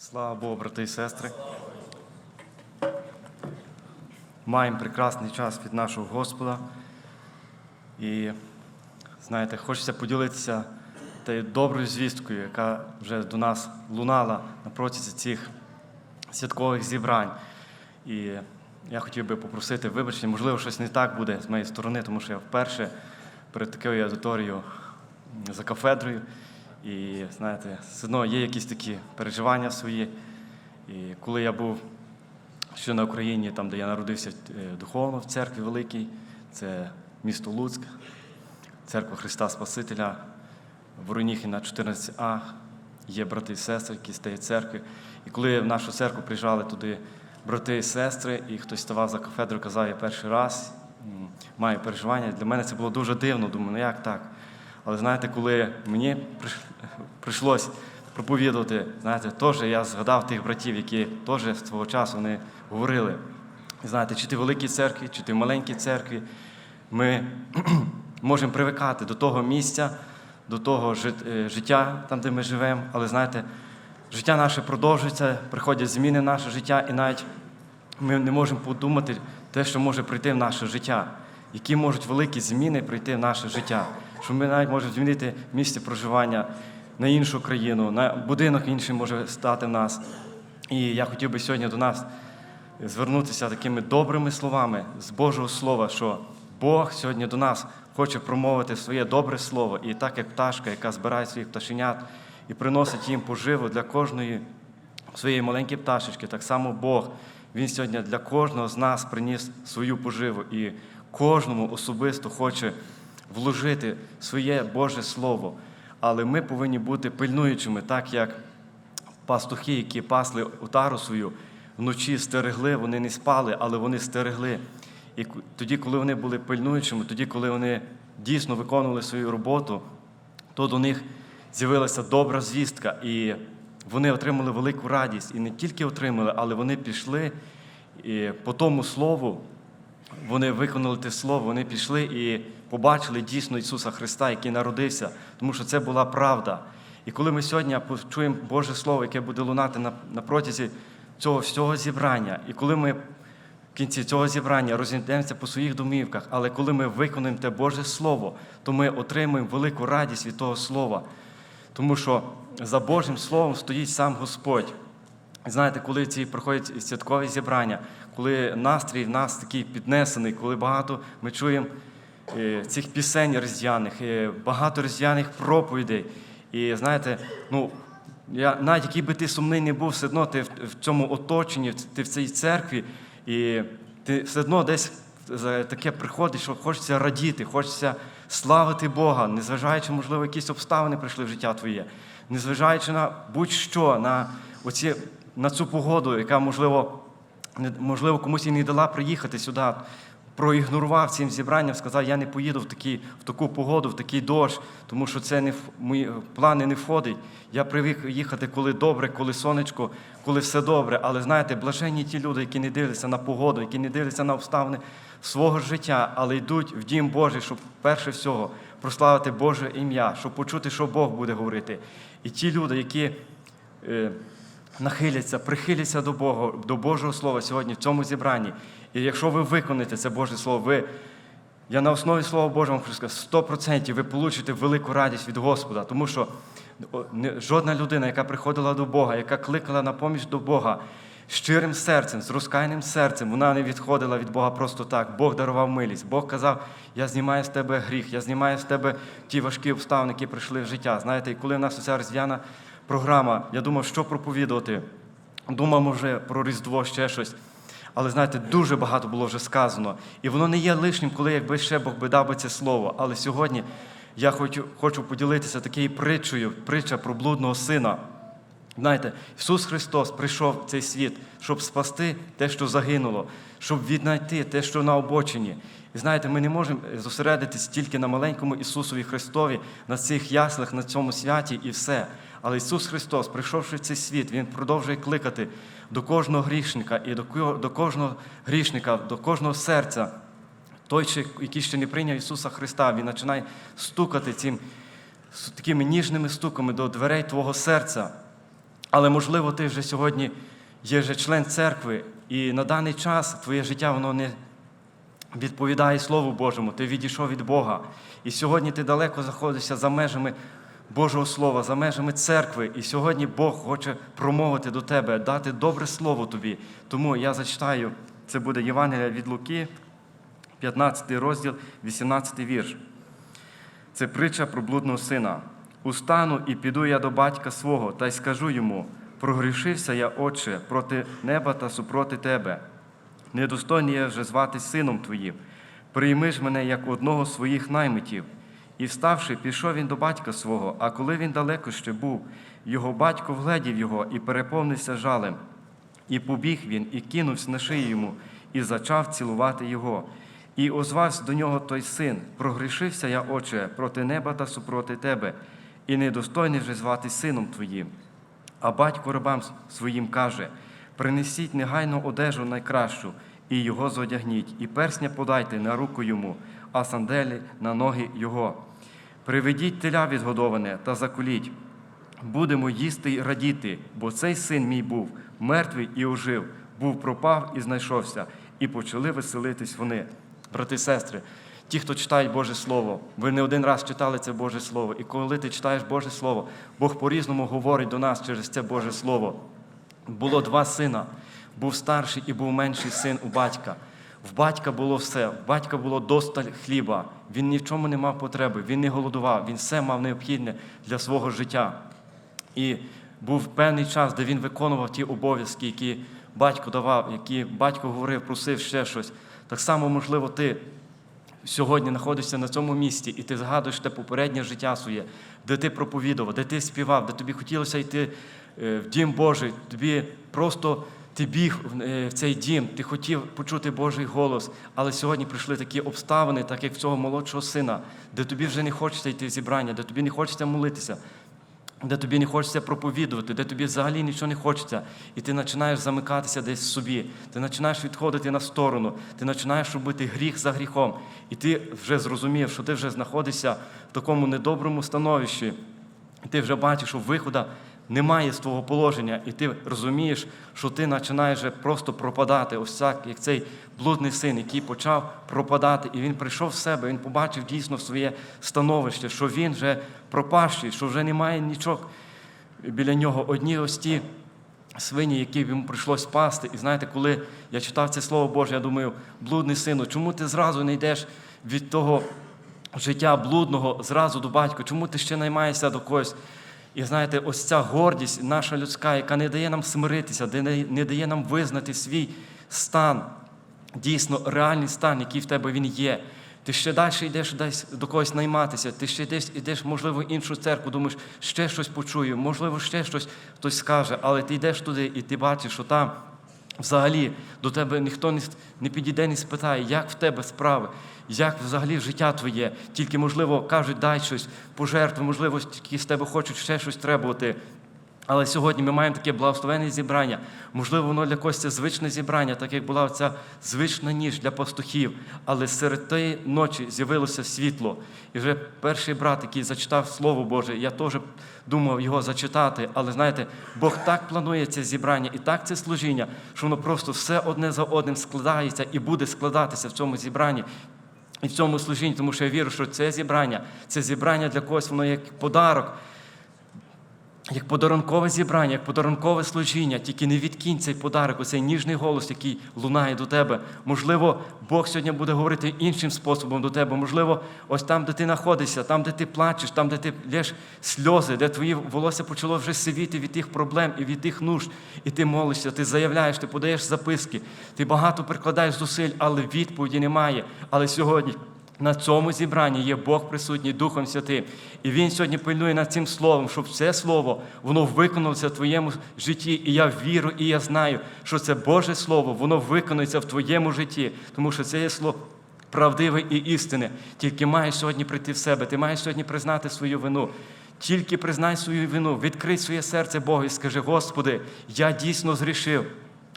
Слава Богу, брати і сестри. Маємо прекрасний час від нашого Господа. І знаєте, хочеться поділитися тією доброю звісткою, яка вже до нас лунала на протязі цих святкових зібрань. І я хотів би попросити вибачення, можливо, щось не так буде з моєї сторони, тому що я вперше перед такою аудиторією за кафедрою. І знаєте, все одно є якісь такі переживання свої. І коли я був ще на Україні, там, де я народився е, духовно в церкві великій, це місто Луцьк, церква Христа Спасителя, Вороніхи на 14А, є брати і сестри, які з тієї церкви. І коли в нашу церкву приїжджали туди брати і сестри, і хтось ставав за кафедру, казав, я перший раз маю переживання. Для мене це було дуже дивно. Думаю, ну як так? Але знаєте, коли мені прийшлось проповідувати, знаєте, теж я згадав тих братів, які теж свого часу вони говорили. Знаєте, чи ти в великій церкві, чи ти в маленькій церкві, ми можемо привикати до того місця, до того е, життя, там, де ми живемо. Але знаєте, життя наше продовжується, приходять зміни в наше життя, і навіть ми не можемо подумати те, що може прийти в наше життя, які можуть великі зміни прийти в наше життя, що ми навіть можемо змінити місце проживання на іншу країну, на будинок інший може стати в нас. І я хотів би сьогодні до нас звернутися такими добрими словами з Божого Слова, що Бог сьогодні до нас хоче промовити своє добре слово, і так як пташка, яка збирає своїх пташенят і приносить їм поживу для кожної своєї маленької пташечки, так само Бог. Він сьогодні для кожного з нас приніс свою поживу і кожному особисто хоче вложити своє Боже Слово. Але ми повинні бути пильнуючими, так як пастухи, які пасли отару свою, вночі стерегли, вони не спали, але вони стерегли. І тоді, коли вони були пильнуючими, тоді, коли вони дійсно виконували свою роботу, то до них з'явилася добра звістка, і вони отримали велику радість. І не тільки отримали, але вони пішли і по тому слову, вони виконали те слово, вони пішли і побачили дійсно Ісуса Христа, який народився, тому що це була правда. І коли ми сьогодні почуємо Боже Слово, яке буде лунати на, протязі цього всього зібрання, і коли ми в кінці цього зібрання розійдемося по своїх домівках, але коли ми виконуємо те Боже Слово, то ми отримуємо велику радість від того Слова. Тому що за Божим Словом стоїть сам Господь. Знаєте, коли ці проходять святкові зібрання, коли настрій в нас такий піднесений, коли багато ми чуємо цих пісень різдвяних, е, багато різдвяних проповідей. І знаєте, ну, я, навіть який би ти сумний не був, все одно ти в, цьому оточенні, ти в цій церкві, і ти все одно десь таке приходить, що хочеться радіти, хочеться славити Бога, незважаючи, можливо, якісь обставини прийшли в життя твоє, незважаючи на будь-що, на, оці, на цю погоду, яка, можливо, можливо, комусь і не дала приїхати сюди, проігнорував цим зібранням, сказав, я не поїду в, такі, в таку погоду, в такий дощ, тому що це не в мої плани не входить. Я привик їхати, коли добре, коли сонечко, коли все добре. Але знаєте, блаженні ті люди, які не дивляться на погоду, які не дивляться на обставини свого життя, але йдуть в дім Божий, щоб перше всього прославити Боже ім'я, щоб почути, що Бог буде говорити. І ті люди, які. е, нахиляться, прихиляться до Бога, до Божого Слова сьогодні в цьому зібранні. І якщо ви виконаєте це Боже Слово, ви, я на основі Слова Божого хочу сказати, 100% ви получите велику радість від Господа, тому що жодна людина, яка приходила до Бога, яка кликала на поміч до Бога, щирим серцем, з розкайним серцем, вона не відходила від Бога просто так. Бог дарував милість. Бог казав, я знімаю з тебе гріх, я знімаю з тебе ті важкі обставини, які прийшли в життя. Знаєте, і коли в нас оця різдвяна програма, я думав, що проповідувати. Думав, може, про Різдво ще щось. Але знаєте, дуже багато було вже сказано. І воно не є лишнім, коли якби ще Бог би дав би це слово. Але сьогодні я хочу, хочу поділитися такою притчею, притча про блудного сина. Знаєте, Ісус Христос прийшов в цей світ, щоб спасти те, що загинуло, щоб віднайти те, що на обочині. І знаєте, ми не можемо зосередитись тільки на маленькому Ісусові Христові, на цих яслах, на цьому святі і все. Але Ісус Христос, прийшовши в цей світ, Він продовжує кликати до кожного грішника і до ко- до кожного грішника, до кожного серця. Той, який ще не прийняв Ісуса Христа, Він починає стукати цим такими ніжними стуками до дверей твого серця. Але можливо, ти вже сьогодні є вже член церкви, і на даний час твоє життя воно не відповідає Слову Божому, ти відійшов від Бога. І сьогодні ти далеко заходишся за межами Божого Слова, за межами церкви. І сьогодні Бог хоче промовити до тебе, дати добре слово тобі. Тому я зачитаю, це буде Євангелія від Луки, 15 розділ, 18 вірш. Це притча про блудного сина. Устану і піду я до батька свого, та й скажу йому: прогрішився я, отче, проти неба та супроти тебе. Недостойний я вже звати сином твоїм. Прийми ж мене як одного з своїх наймитів. І вставши, пішов він до батька свого, а коли він далеко ще був, його батько вгледів його і переповнився жалем. І побіг він, і кинувся на шию йому, і зачав цілувати його. І озвався до нього той син: прогрішився я, отче, проти неба та супроти тебе, і недостойний вже звати сином твоїм. А батько рабам своїм каже: принесіть негайно одежу найкращу, і його зодягніть, і персня подайте на руку йому, а санделі на ноги його. Приведіть теля відгодоване та закуліть. Будемо їсти й радіти, бо цей син мій був мертвий і ожив, був пропав і знайшовся, і почали веселитись вони. Брати сестри, ті, хто читають Боже Слово, ви не один раз читали це Боже Слово. І коли ти читаєш Боже Слово, Бог по-різному говорить до нас через це Боже Слово. Було два сина, був старший і був менший син у батька. В батька було все, в батька було досталь хліба. Він ні в чому не мав потреби, він не голодував, він все мав необхідне для свого життя. І був певний час, де він виконував ті обов'язки, які батько давав, які батько говорив, просив ще щось. Так само, можливо, ти сьогодні знаходишся на цьому місці, і ти згадуєш те попереднє життя своє, де ти проповідував, де ти співав, де тобі хотілося йти е, в дім Божий, тобі просто ти біг е, в цей дім, ти хотів почути Божий голос, але сьогодні прийшли такі обставини, так як в цього молодшого сина, де тобі вже не хочеться йти в зібрання, де тобі не хочеться молитися де тобі не хочеться проповідувати, де тобі взагалі нічого не хочеться, і ти починаєш замикатися десь в собі, ти починаєш відходити на сторону, ти починаєш робити гріх за гріхом, і ти вже зрозумів, що ти вже знаходишся в такому недоброму становищі, і ти вже бачиш, що виходу немає з твого положення, і ти розумієш, що ти починаєш просто пропадати, ось так, як цей блудний син, який почав пропадати, і він прийшов в себе, він побачив дійсно своє становище, що він вже пропащий, що вже немає нічого біля нього. Одні ось ті свині, які йому прийшлось пасти. І знаєте, коли я читав це слово Боже, я думаю, блудний сину, чому ти зразу не йдеш від того життя блудного зразу до батька? Чому ти ще наймаєшся до когось? І знаєте, ось ця гордість наша людська, яка не дає нам смиритися, не, дає нам визнати свій стан, дійсно реальний стан, який в тебе він є. Ти ще далі йдеш десь до когось найматися, ти ще десь йдеш, можливо, в іншу церкву, думаєш, ще щось почую, можливо, ще щось хтось скаже, але ти йдеш туди і ти бачиш, що там взагалі до тебе ніхто не, підійде, не спитає, як в тебе справи, як взагалі життя твоє. Тільки, можливо, кажуть, дай щось, пожертву, можливо, тільки з тебе хочуть ще щось требувати. Але сьогодні ми маємо таке благословенне зібрання. Можливо, воно для когось це звичне зібрання, так як була ця звична ніч для пастухів. Але серед тієї ночі з'явилося світло. І вже перший брат, який зачитав Слово Боже, я теж думав його зачитати. Але знаєте, Бог так планує це зібрання і так це служіння, що воно просто все одне за одним складається і буде складатися в цьому зібранні. І в цьому служінні, тому що я вірю, що це зібрання, це зібрання для когось, воно як подарок, як подарункове зібрання, як подарункове служіння, тільки не відкинь цей подарок, оцей ніжний голос, який лунає до тебе. Можливо, Бог сьогодні буде говорити іншим способом до тебе. Можливо, ось там, де ти знаходишся, там, де ти плачеш, там, де ти лєш сльози, де твої волосся почало вже сивіти від тих проблем і від тих нужд, і ти молишся, ти заявляєш, ти подаєш записки, ти багато прикладаєш зусиль, але відповіді немає. Але сьогодні. На цьому зібранні є Бог присутній Духом Святим. І Він сьогодні пильнує над цим словом, щоб це слово воно виконалося в твоєму житті. І я вірю, і я знаю, що це Боже Слово, воно виконується в твоєму житті, тому що це є слово правдиве і істинне. Тільки маєш сьогодні прийти в себе, ти маєш сьогодні признати свою вину. Тільки признай свою вину, відкрий своє серце Богу і скажи, Господи, я дійсно згрішив.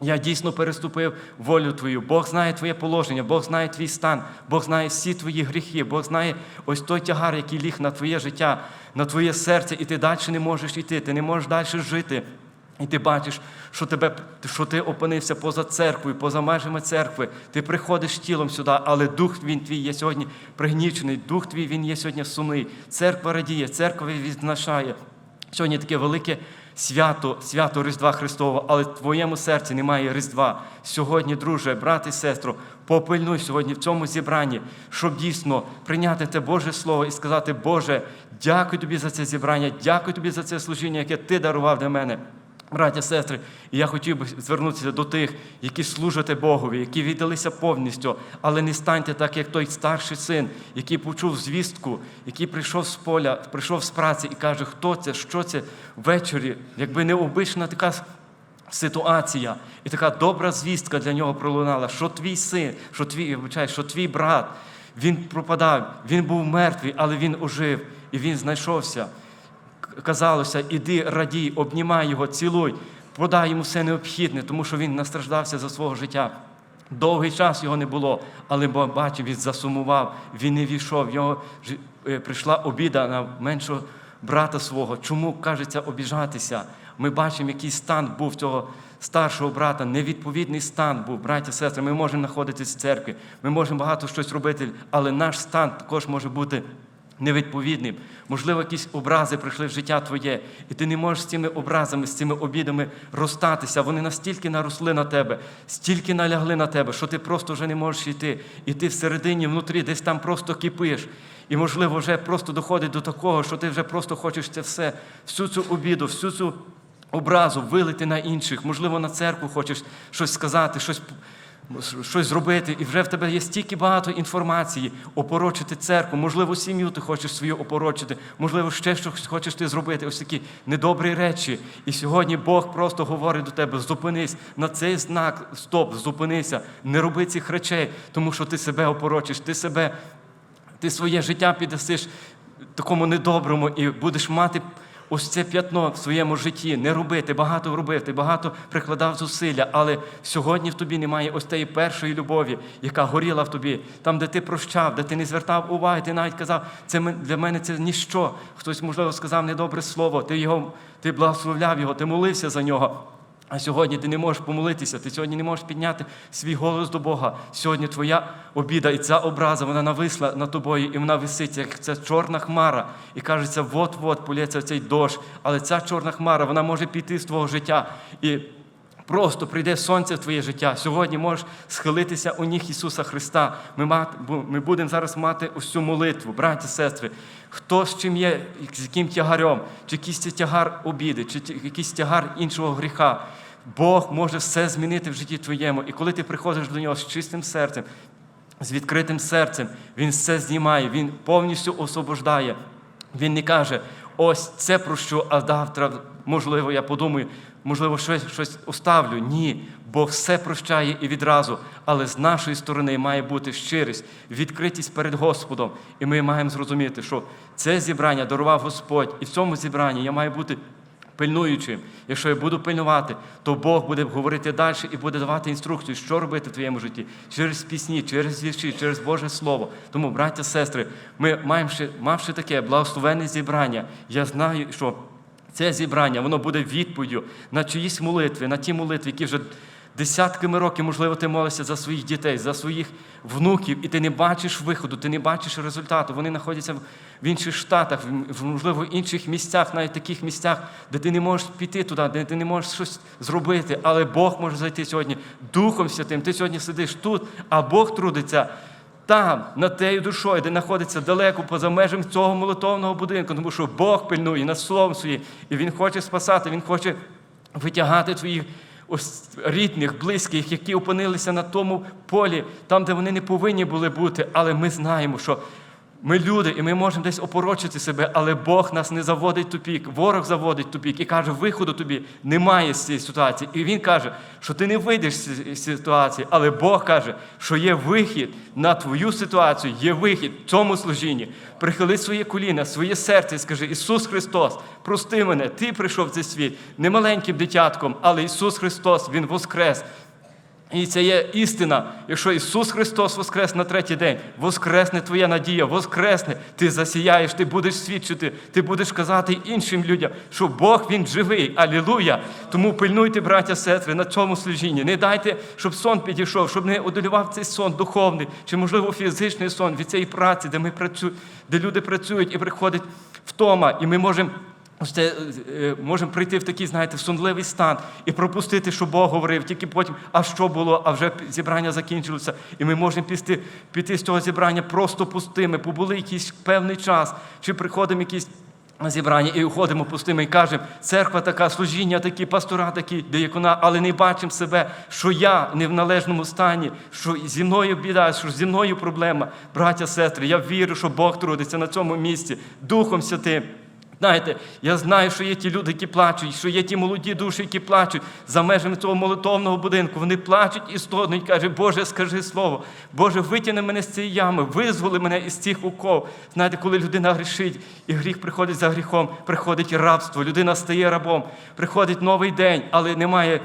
Я дійсно переступив волю Твою. Бог знає Твоє положення, Бог знає твій стан, Бог знає всі твої гріхи, Бог знає ось той тягар, який ліг на твоє життя, на твоє серце, і ти далі не можеш йти, ти не можеш далі жити. І ти бачиш, що, тебе, що ти опинився поза церквою, поза межами церкви. Ти приходиш тілом сюди, але дух він твій є сьогодні пригнічений, дух твій він є сьогодні сумний. Церква радіє, церква відзначає. Сьогодні таке велике свято, свято Різдва Христового, але в твоєму серці немає Різдва. Сьогодні, друже, брат і сестру, попильнуй сьогодні в цьому зібранні, щоб дійсно прийняти те Боже Слово і сказати, Боже, дякую тобі за це зібрання, дякую тобі за це служіння, яке ти дарував для мене. Браття, сестри, і я хотів би звернутися до тих, які служите Богові, які віддалися повністю, але не станьте так, як той старший син, який почув звістку, який прийшов з поля, прийшов з праці і каже, хто це, що це ввечері, якби не обична така ситуація, і така добра звістка для нього пролунала, що твій син, що твій, вибачай, що твій брат, він пропадав, він був мертвий, але він ожив, і він знайшовся казалося, іди радій, обнімай його, цілуй, подай йому все необхідне, тому що він настраждався за свого життя. Довгий час його не було, але бо бачив, він засумував, він не війшов. Його е, прийшла обіда на меншого брата свого. Чому кажеться обіжатися? Ми бачимо, який стан був цього старшого брата, невідповідний стан був, браття, сестри. Ми можемо знаходитися в церкві, ми можемо багато щось робити, але наш стан також може бути невідповідним. Можливо, якісь образи прийшли в життя твоє, і ти не можеш з цими образами, з цими обідами розстатися. Вони настільки наросли на тебе, стільки налягли на тебе, що ти просто вже не можеш йти. І ти всередині, внутрі, десь там просто кипиш. І, можливо, вже просто доходить до такого, що ти вже просто хочеш це все, всю цю обіду, всю цю образу вилити на інших. Можливо, на церкву хочеш щось сказати, щось щось зробити, і вже в тебе є стільки багато інформації, опорочити церкву, можливо, сім'ю ти хочеш свою опорочити, можливо, ще щось хочеш ти зробити, ось такі недобрі речі. І сьогодні Бог просто говорить до тебе: зупинись на цей знак, стоп, зупинися, не роби цих речей, тому що ти себе опорочиш, ти себе, ти своє життя піддасиш такому недоброму і будеш мати. Ось це п'ятно в своєму житті не роби, ти багато робив, ти багато прикладав зусилля, але сьогодні в тобі немає ось тієї першої любові, яка горіла в тобі, там, де ти прощав, де ти не звертав уваги, ти навіть казав, це для мене це ніщо. Хтось, можливо, сказав недобре слово, ти його, ти благословляв його, ти молився за нього. А сьогодні ти не можеш помолитися, ти сьогодні не можеш підняти свій голос до Бога. Сьогодні твоя обіда і ця образа, вона нависла над тобою, і вона висить, як ця чорна хмара. І кажеться, от-от полється цей дощ. Але ця чорна хмара, вона може піти з твого життя. І Просто прийде сонце в твоє життя. Сьогодні можеш схилитися у ніг Ісуса Христа. Ми, мати, ми будемо зараз мати ось цю молитву, браті, сестри. Хто з чим є, з яким тягарем, чи якийсь тягар обіди, чи якийсь тягар іншого гріха. Бог може все змінити в житті твоєму. І коли ти приходиш до нього з чистим серцем, з відкритим серцем, Він все знімає, Він повністю освобождає. Він не каже, ось це про що, а завтра, можливо, я подумаю, можливо, щось, щось оставлю. Ні, Бог все прощає і відразу. Але з нашої сторони має бути щирість, відкритість перед Господом. І ми маємо зрозуміти, що це зібрання дарував Господь, і в цьому зібранні я маю бути пильнуючим. Якщо я буду пильнувати, то Бог буде говорити далі і буде давати інструкцію, що робити в твоєму житті через пісні, через вірші, через Боже Слово. Тому, браття, сестри, ми маємо ще, мавши таке благословенне зібрання, я знаю, що це зібрання воно буде відповіддю на чиїсь молитви, на ті молитви, які вже десятками років, можливо, ти молишся за своїх дітей, за своїх внуків, і ти не бачиш виходу, ти не бачиш результату. Вони знаходяться в- інших штатах, в- можливо, інших місцях, навіть таких місцях, де ти не можеш піти туди, де ти не можеш щось зробити. Але Бог може зайти сьогодні Духом Святим. Ти сьогодні сидиш тут, а Бог трудиться. Там, над тею душою, де знаходиться далеко поза межами цього молитовного будинку, тому що Бог пильнує над словом своїм, і Він хоче спасати, Він хоче витягати твоїх рідних, близьких, які опинилися на тому полі, там, де вони не повинні були бути. Але ми знаємо, що ми люди, і ми можемо десь опорочити себе, але Бог нас не заводить тупік, ворог заводить тупік і каже, виходу тобі немає з цієї ситуації. І він каже, що ти не вийдеш з цієї ситуації, але Бог каже, що є вихід на твою ситуацію, є вихід в цьому служінні. Прихили своє коліна, своє серце і скажи, Ісус Христос, прости мене, Ти прийшов в цей світ не маленьким дитятком, але Ісус Христос, Він воскрес. І це є істина. Якщо Ісус Христос воскрес на третій день, воскресне твоя надія, воскресне, ти засіяєш, ти будеш свідчити, ти будеш казати іншим людям, що Бог Він живий. Алілуя! Тому пильнуйте, браття, сестри, на цьому служінні. Не дайте, щоб сон підійшов, щоб не одолював цей сон духовний чи, можливо, фізичний сон від цієї праці, де ми працюємо, де люди працюють і приходить втома, і ми можемо. Ось е, можемо прийти в такий, знаєте, в сонливий стан і пропустити, що Бог говорив, тільки потім, а що було, а вже зібрання закінчилося. І ми можемо піти, піти з цього зібрання просто пустими, побули якийсь певний час, чи приходимо якісь на зібрання і уходимо пустими і кажемо, церква така, служіння такі, пастора такі, деякона, але не бачимо себе, що я не в належному стані, що зі мною біда, що зі мною проблема. Браття, сестри, я вірю, що Бог трудиться на цьому місці, Духом Святим. Знаєте, я знаю, що є ті люди, які плачуть, що є ті молоді душі, які плачуть за межами цього молитовного будинку. Вони плачуть і стогнуть, каже, Боже, скажи слово, Боже, витягни мене з цієї ями, визволи мене із цих уков. Знаєте, коли людина грішить, і гріх приходить за гріхом, приходить рабство, людина стає рабом, приходить новий день, але немає.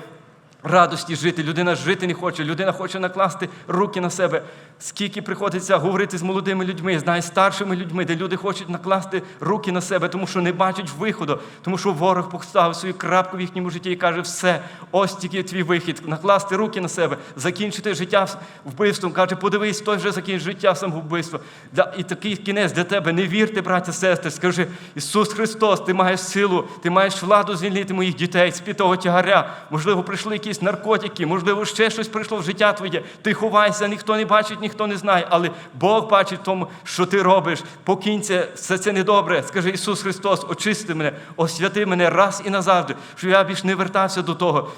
Радості жити, людина жити не хоче, людина хоче накласти руки на себе. Скільки приходиться говорити з молодими людьми, знає, старшими людьми, де люди хочуть накласти руки на себе, тому що не бачать виходу, тому що ворог поставив свою крапку в їхньому житті і каже, все, ось тільки твій вихід, накласти руки на себе, закінчити життя вбивством. Каже, подивись, той вже закінчить життя самовбивство. І такий кінець для тебе. Не вірте, браття, сестри, скажи, Ісус Христос, ти маєш силу, ти маєш владу звільнити моїх дітей з під того тягаря. Можливо, прийшли якісь наркотики, можливо, ще щось прийшло в життя твоє. Ти ховайся, ніхто не бачить, ніхто не знає, але Бог бачить в тому, що ти робиш. Покінься, все це недобре. Скажи, Ісус Христос, очисти мене, освяти мене раз і назавжди, щоб я більш не вертався до того.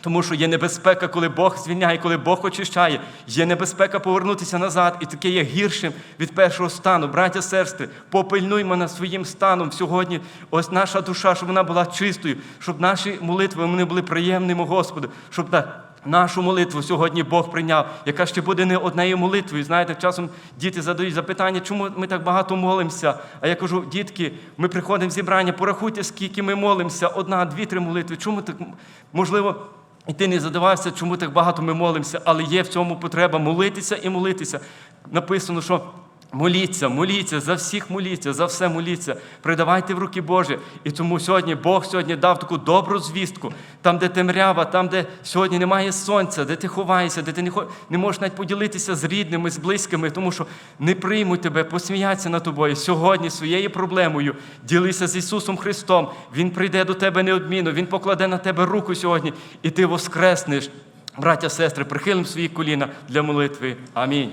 Тому що є небезпека, коли Бог звільняє, коли Бог очищає. Є небезпека повернутися назад, і таке є гіршим від першого стану. Браття, сестри, попильнуймо над своїм станом сьогодні. Ось наша душа, щоб вона була чистою, щоб наші молитви вони були приємними Господу, щоб та нашу молитву сьогодні Бог прийняв, яка ще буде не однією молитвою. Знаєте, часом діти задають запитання, чому ми так багато молимося. А я кажу, дітки, ми приходимо в зібрання, порахуйте, скільки ми молимося, одна, дві, три молитви. Чому так можливо? І ти не задавався, чому так багато ми молимося, але є в цьому потреба молитися і молитися. Написано, що моліться, моліться, за всіх моліться, за все моліться. Придавайте в руки Божі. І тому сьогодні Бог сьогодні дав таку добру звістку, там, де темрява, там, де сьогодні немає сонця, де ти ховаєшся, де ти не, не можеш навіть поділитися з рідними, з близькими, тому що не приймуть тебе, посміяться над тобою. Сьогодні своєю проблемою ділися з Ісусом Христом. Він прийде до тебе неодмінно, Він покладе на тебе руку сьогодні, і ти воскреснеш. Браття, сестри, прихилим свої коліна для молитви. Амінь.